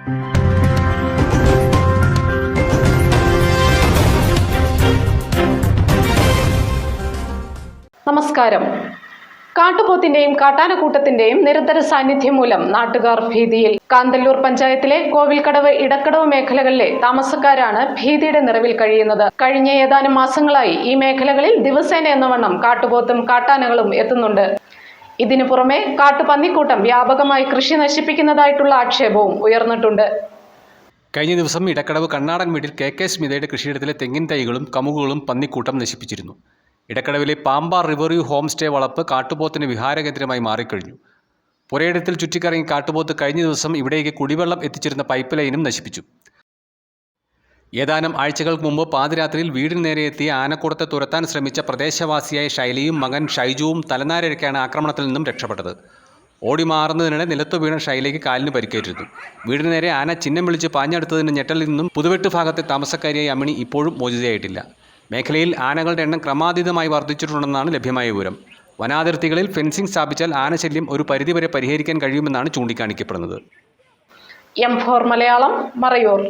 നമസ്കാരം. കാട്ടുപോത്തിന്റെയും കാട്ടാനക്കൂട്ടത്തിന്റെയും നിരന്തര സാന്നിധ്യം മൂലം നാട്ടുകാർ ഭീതിയിൽ. കാന്തല്ലൂർ പഞ്ചായത്തിലെ കോവിൽക്കടവ് ഇടക്കടവ് മേഖലകളിലെ താമസക്കാരാണ് ഭീതിയുടെ നിറവിൽ കഴിയുന്നത്. കഴിഞ്ഞ ഏതാനും മാസങ്ങളായി ഈ മേഖലകളിൽ ദിവസേന എന്നവണ്ണം കാട്ടുപോത്തും കാട്ടാനകളും എത്തുന്നുണ്ട്. ഇതിനു പുറമെ കാട്ടുപന്നിക്കൂട്ടം വ്യാപകമായി കൃഷി നശിപ്പിക്കുന്നതായിട്ടുള്ള ആക്ഷേപവും ഉയർന്നിട്ടുണ്ട്. കഴിഞ്ഞ ദിവസം ഇടക്കടവ് കണ്ണാടൻ വീട്ടിൽ കെ കെ സ്മിതയുടെ കൃഷിയിടത്തിലെ തെങ്ങിൻ തൈകളും കമുകുകളും പന്നിക്കൂട്ടം നശിപ്പിച്ചിരുന്നു. ഇടക്കടവിലെ പാമ്പാർ റിവറിയൂ ഹോം സ്റ്റേ വളപ്പ് കാട്ടുപോത്തിന് വിഹാരകേന്ദ്രമായി മാറിക്കഴിഞ്ഞു. പുരയിടത്തിൽ ചുറ്റിക്കറങ്ങി കാട്ടുപോത്ത് കഴിഞ്ഞ ദിവസം ഇവിടേക്ക് കുടിവെള്ളം എത്തിച്ചിരുന്ന പൈപ്പ് ലൈനും നശിപ്പിച്ചു. ഏതാനും ആഴ്ചകൾക്ക് മുമ്പ് പാതിരാത്രിയിൽ വീടിന് നേരെ എത്തിയ ആനക്കൂടത്തെ തുരത്താൻ ശ്രമിച്ച പ്രദേശവാസിയായ ശൈലിയും മകൻ ഷൈജുവും തലനാരഴക്കാണ് ആക്രമണത്തിൽ നിന്നും രക്ഷപ്പെട്ടത്. ഓടി മാറുന്നതിനിടെ നിലത്തു വീണ ഷൈലയ്ക്ക് കാലിന് പരിക്കേറ്റിരുന്നു. വീടിന് നേരെ ആന ചിഹ്നം വിളിച്ച് പാഞ്ഞെടുത്തതിന് ഞെട്ടലിൽ നിന്നും പുതുവെട്ട് ഭാഗത്തെ താമസക്കാരിയായ അമ്മിണി ഇപ്പോഴും മോചിതയായിട്ടില്ല. മേഖലയിൽ ആനകളുടെ എണ്ണം ക്രമാതീതമായി വർദ്ധിച്ചിട്ടുണ്ടെന്നാണ് ലഭ്യമായ വിവരം. വനാതിർത്തികളിൽ ഫെൻസിംഗ് സ്ഥാപിച്ചാൽ ആനശല്യം ഒരു പരിധിവരെ പരിഹരിക്കാൻ കഴിയുമെന്നാണ് ചൂണ്ടിക്കാണിക്കപ്പെടുന്നത്. M four Malayalam Marayoor.